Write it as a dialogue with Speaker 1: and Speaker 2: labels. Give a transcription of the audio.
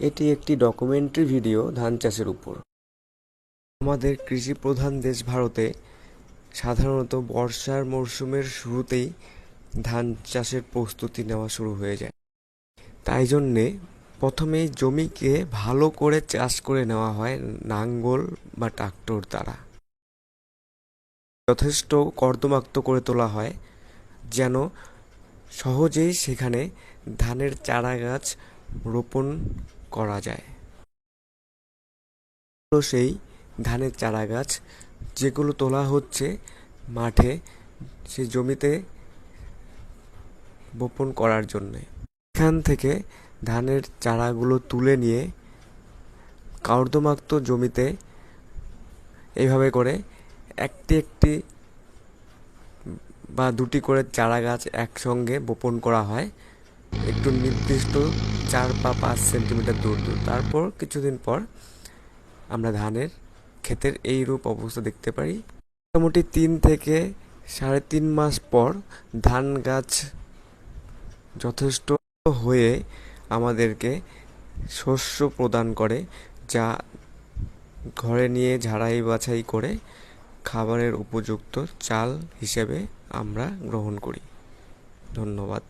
Speaker 1: এটি একটি documentary video ধান চাষের উপর। আমাদের কৃষি প্রধান দেশ ভারতে সাধারণত বর্ষার মরশুমের শুরুতেই ধান চাষের প্রস্তুতি নেওয়া শুরু হয়ে যায়। তাই জন্যে প্রথমে জমিকে ভালো করে চাষ করে নেওয়া হয় নাঙ্গল বা ট্রাক্টর দ্বারা। যথেষ্ট কর্দমাক্ত করে তোলা হয় যেন সহজেই সেখানে ধানের চারা গাছ রোপণ করা যায়। হলো সেই ধানের চারা গাছ যেগুলো তোলা হচ্ছে মাঠে, সে জমিতে বপন করার জন্যে। এখান থেকে ধানের চারাগুলো তুলে নিয়ে কর্দমাক্ত জমিতে এইভাবে করে একটি একটি বা দুটি করে চারা গাছ একসঙ্গে বপন করা হয়। একটু নির্দিষ্ট চার বা পাঁচ সেন্টিমিটার দূর দূর। তারপর কিছুদিন পর আমরা ধানের ক্ষেতের এই রূপ অবস্থা দেখতে পারি। মোটামুটি তিন থেকে সাড়ে তিন মাস পর ধান গাছ যথেষ্ট হয়ে আমাদেরকে শস্য প্রদান করে, যা ঘরে নিয়ে ঝাড়াই বাছাই করে খাবারের উপযুক্ত চাল হিসেবে আমরা গ্রহণ করি। ধন্যবাদ।